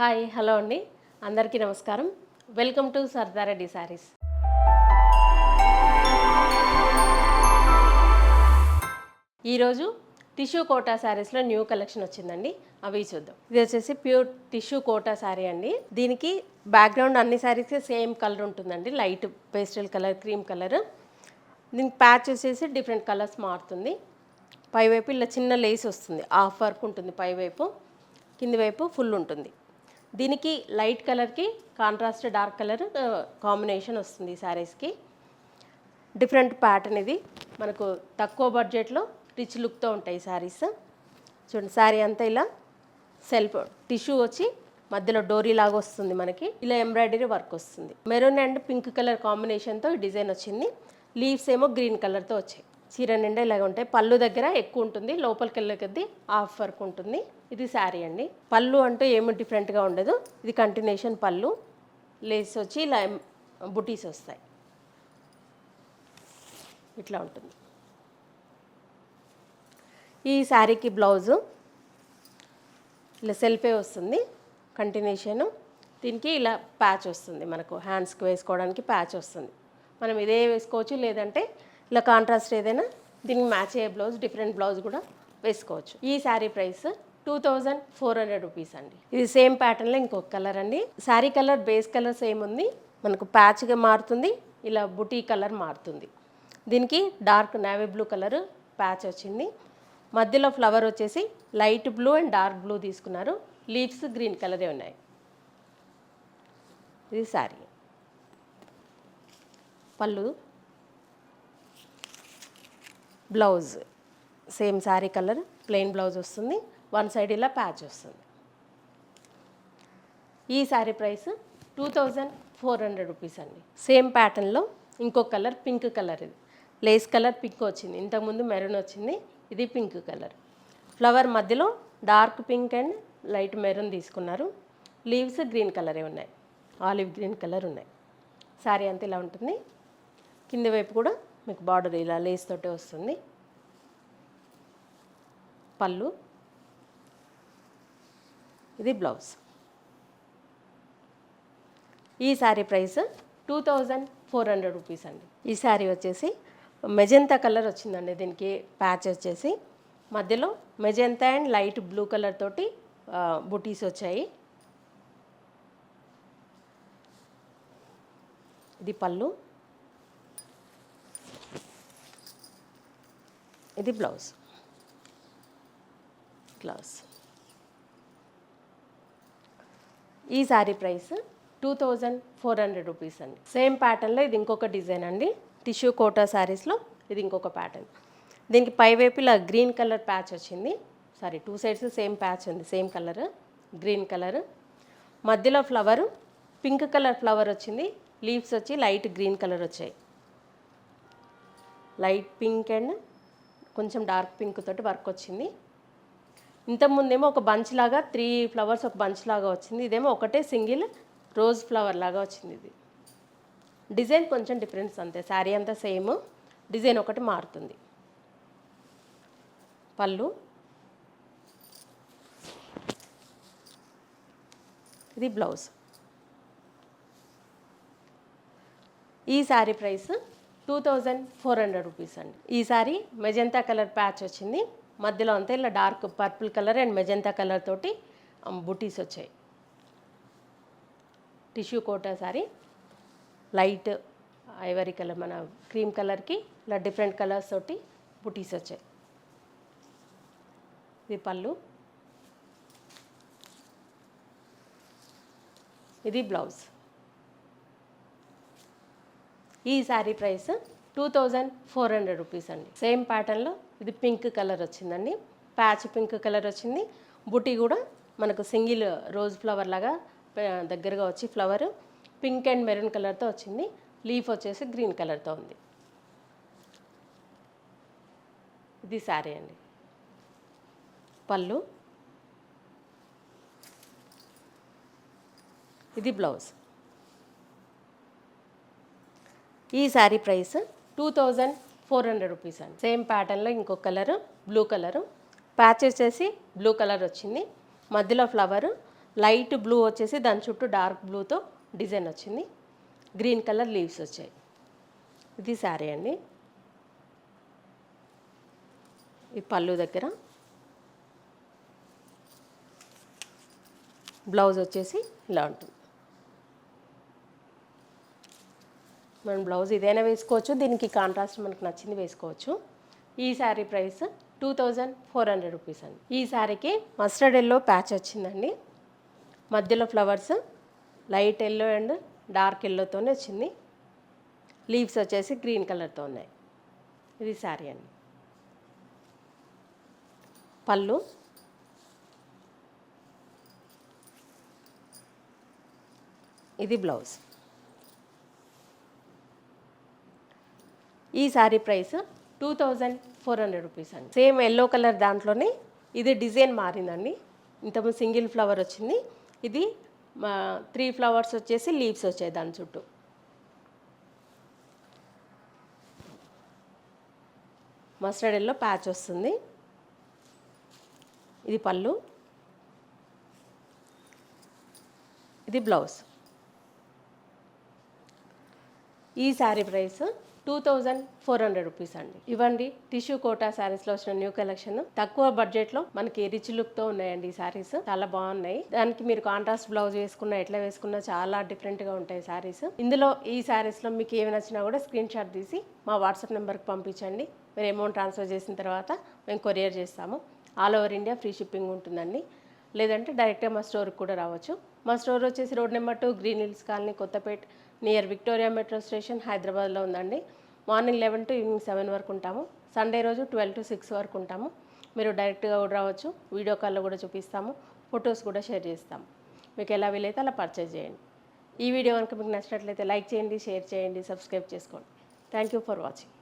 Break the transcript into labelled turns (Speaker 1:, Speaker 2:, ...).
Speaker 1: Hi hello అండి. అందరికీ నమస్కారం. వెల్కమ్ టు సర్దారెడ్డి శారీస్ ఈరోజు టిష్యూ కోటా శారీస్లో న్యూ కలెక్షన్ వచ్చిందండి. అవి చూద్దాం. ఇది వచ్చేసి ప్యూర్ టిష్యూ కోటా శారీ అండి. దీనికి బ్యాక్గ్రౌండ్ అన్ని శారీస్ సేమ్ కలర్ ఉంటుందండి. Light pastel colour cream colour. దీనికి ప్యాచ్ వచ్చేసి డిఫరెంట్ కలర్స్ మారుతుంది. పైవైపు ఇలా చిన్న లేస్ వస్తుంది. హాఫ్ వర్క్ ఉంటుంది పైవైపు. కింది వైపు ఫుల్ ఉంటుంది. దీనికి లైట్ కలర్కి కాంట్రాస్ట్ డార్క్ కలర్ కాంబినేషన్ వస్తుంది ఈ శారీస్కి. డిఫరెంట్ ప్యాటర్న్ ఇది. మనకు తక్కువ బడ్జెట్లో రిచ్ లుక్తో ఉంటాయి శారీస్. చూడండి శారీ అంతా ఇలా సెల్ఫ్ టిష్యూ వచ్చి మధ్యలో డోరీ లాగా వస్తుంది మనకి. ఇలా ఎంబ్రాయిడరీ వర్క్ వస్తుంది. మెరూన్ అండ్ పింక్ కలర్ కాంబినేషన్తో ఈ డిజైన్ వచ్చింది. లీవ్స్ ఏమో గ్రీన్ కలర్తో వచ్చాయి. చీర నిండా ఇలాగ ఉంటాయి. పళ్ళు దగ్గర ఎక్కువ ఉంటుంది. లోపలికి వెళ్ళే కొద్దీ హాఫ్ వర్క్ ఉంటుంది. ఇది శారీ అండి. పళ్ళు అంటూ ఏమి డిఫరెంట్గా ఉండదు. ఇది కంటిన్యూషన్ పళ్ళు. లేస్ వచ్చి ఇలా బుటీస్ వస్తాయి. ఇట్లా ఉంటుంది. ఈ శారీకి బ్లౌజు. ఇలా సెల్ఫే వస్తుంది. కంటిన్యూషను దీనికి ఇలా ప్యాచ్ వస్తుంది మనకు. హ్యాండ్స్కి వేసుకోవడానికి ప్యాచ్ వస్తుంది. మనం ఇదే వేసుకోవచ్చు. లేదంటే ఇలా కాంట్రాస్ట్ ఏదైనా దీనికి మ్యాచ్ అయ్యే బ్లౌజ్ డిఫరెంట్ బ్లౌజ్ కూడా వేసుకోవచ్చు. ఈ saree price two thousand four hundred rupees అండి. ఇది సేమ్ ప్యాటర్న్లో ఇంకొక కలర్ అండి. Saree colour base colour same ఉంది. మనకు ప్యాచ్గా మారుతుంది. ఇలా బుటీ కలర్ మారుతుంది. దీనికి dark navy blue colour patch వచ్చింది. మధ్యలో ఫ్లవర్ వచ్చేసి light blue and dark blue తీసుకున్నారు. లీవ్స్ గ్రీన్ కలరే ఉన్నాయి. ఇది శారీ పళ్ళు blouse same saree colour plain blouse వస్తుంది. వన్ సైడ్ ఇలా ప్యాచ్ వస్తుంది. ఈ saree price two thousand four hundred rupees అండి. సేమ్ ప్యాటర్న్లో ఇంకో కలర్ పింక్ కలర్ ఇది. లేస్ కలర్ పింక్ వచ్చింది. ఇంతకుముందు మెరూన్ వచ్చింది. ఇది పింక్ కలర్. ఫ్లవర్ మధ్యలో dark pink and light maroon తీసుకున్నారు. లీవ్స్ గ్రీన్ కలరే ఉన్నాయి. ఆలివ్ గ్రీన్ కలర్ ఉన్నాయి. శారీ అంతా ఇలా ఉంటుంది. కింది వైపు కూడా మీకు బార్డర్ ఇలా లేస్ తోటే వస్తుంది. పళ్ళు. ఇది బ్లౌజ్. ఈ saree price two thousand four hundred rupees అండి. ఈ శారీ వచ్చేసి మెజంతా కలర్ వచ్చిందండి. దీనికి ప్యాచ్ వచ్చేసి మధ్యలో magenta and light blue colour తోటి బుటీస్ వచ్చాయి. ఇది పళ్ళు. ఇది బ్లౌజ్. బ్లౌజ్. ఈ saree price two thousand four hundred rupees అండి. సేమ్ ప్యాటర్న్లో ఇది ఇంకొక డిజైన్ అండి. టిష్యూ కోటా శారీస్లో ఇది ఇంకొక ప్యాటర్న్. దీనికి పైవైపు ఇలా గ్రీన్ కలర్ ప్యాచ్ వచ్చింది. Saree two sides same patch ఉంది సేమ్ కలర్ గ్రీన్ కలర్. మధ్యలో ఫ్లవరు పింక్ కలర్ ఫ్లవర్ వచ్చింది. లీవ్స్ వచ్చి లైట్ గ్రీన్ కలర్ వచ్చాయి. లైట్ పింక్ అండ్ కొంచెం డార్క్ పింక్ తోటి వర్క్ వచ్చింది. ఇంతకుముందేమో ఒక బంచ్ లాగా త్రీ ఫ్లవర్స్ ఒక బంచ్ లాగా వచ్చింది. ఇదేమో ఒకటే సింగిల్ రోజ్ ఫ్లవర్ లాగా వచ్చింది ఇది. డిజైన్ కొంచెం డిఫరెన్స్ అంతే శారీ అంతా సేమ్ డిజైన్ ఒకటి మారుతుంది. పళ్ళు. ఇది బ్లౌజ్. ఈ saree price two thousand four hundred rupees అండి. ఈ మెజంతా కలర్ ప్యాచ్ వచ్చింది. మధ్యలో అంతా ఇలా dark purple colour and magenta colour తోటి బుటీస్ వచ్చాయి. Tissue Kota saree. Light ivory colour మన క్రీమ్ కలర్కి ఇలా డిఫరెంట్ కలర్స్ తోటి బుటీస్ వచ్చాయి. ఇది పళ్ళు. ఇది బ్లౌజ్. ఈ saree price two thousand four hundred rupees అండి. సేమ్ ప్యాటర్న్లో ఇది పింక్ కలర్ వచ్చిందండి. ప్యాచ్ పింక్ కలర్ వచ్చింది. బుటీ కూడా మనకు సింగిల్ రోజ్ ఫ్లవర్ లాగా దగ్గరగా వచ్చి ఫ్లవర్. పింక్ అండ్ మెరూన్ కలర్తో వచ్చింది. లీఫ్ వచ్చేసి గ్రీన్ కలర్తో ఉంది. ఇది శారీ అండి. పళ్ళు. ఇది బ్లౌజ్. ఈ saree price two thousand four hundred rupees అండి. సేమ్ ప్యాటర్న్లో ఇంకో కలరు బ్లూ కలరు. ప్యాచ్ వచ్చేసి బ్లూ కలర్ వచ్చింది. మధ్యలో ఫ్లవర్ లైట్ బ్లూ వచ్చేసి దాని చుట్టూ డార్క్ బ్లూతో డిజైన్ వచ్చింది. గ్రీన్ కలర్ లీవ్స్ వచ్చాయి. ఇది శారీ అండి. ఈ పళ్ళు దగ్గర బ్లౌజ్ వచ్చేసి ఇలా ఉంటుంది. మనం బ్లౌజ్ ఇదైనా వేసుకోవచ్చు. దీనికి కాంట్రాస్ట్ మనకు నచ్చింది వేసుకోవచ్చు. ఈ saree price two thousand four hundred rupees అండి. ఈ శారీకి మస్టర్డ్ ఎల్లో ప్యాచ్ వచ్చిందండి. మధ్యలో flowers light yellow and dark ఎల్లోతోనే వచ్చింది. లీవ్స్ వచ్చేసి గ్రీన్ కలర్తో ఉన్నాయి. ఇది శారీ అండి. పళ్ళు. ఇది బ్లౌజ్. ఈ saree price two thousand four hundred rupees అండి. సేమ్ ఎల్లో కలర్ దాంట్లోనే ఇది డిజైన్ మారిందండి. ఇంతకుముందు సింగిల్ ఫ్లవర్ వచ్చింది. ఇది త్రీ ఫ్లవర్స్ వచ్చేసి లీవ్స్ వచ్చాయి దాని చుట్టూ. మస్టర్డ్ ఎల్లో ప్యాచ్ వస్తుంది. ఇది పళ్ళు. ఇది బ్లౌజ్. ఈ saree price two thousand four hundred rupees అండి. ఇవ్వండి టిష్యూ కోటా శారీస్లో వచ్చిన న్యూ కలెక్షన్. తక్కువ బడ్జెట్లో మనకి రిచ్ లుక్తో ఉన్నాయండి ఈ శారీస్. చాలా బాగున్నాయి. దానికి మీరు కాంట్రాస్ట్ బ్లౌజ్ వేసుకున్నా ఎట్లా వేసుకున్నా చాలా డిఫరెంట్గా ఉంటాయి శారీస్. ఇందులో ఈ శారీస్లో మీకు ఏమి నచ్చినా కూడా స్క్రీన్ షాట్ తీసి మా వాట్సాప్ నెంబర్కి పంపించండి. మీరు అమౌంట్ ట్రాన్స్ఫర్ చేసిన తర్వాత మేము కొరియర్ చేస్తాము. All over India free shipping ఉంటుందండి. లేదంటే డైరెక్ట్గా మా స్టోర్కి కూడా రావచ్చు. మా స్టోర్ వచ్చేసి road number two green hills colony Kothapet near Victoria metro station హైదరాబాద్లో ఉందండి. Morning eleven to evening seven వరకు ఉంటాము. సండే రోజు ట్వెల్వ్ టు సిక్స్ వరకు ఉంటాము. మీరు డైరెక్ట్గా కూడా రావచ్చు. వీడియో కాల్లో కూడా చూపిస్తాము. ఫొటోస్ కూడా షేర్ చేస్తాము. మీకు ఎలా వీలైతే అలా పర్చేజ్ చేయండి. ఈ వీడియో కనుక మీకు నచ్చినట్లయితే లైక్ చేయండి షేర్ చేయండి సబ్స్క్రైబ్ చేసుకోండి. Thank you for watching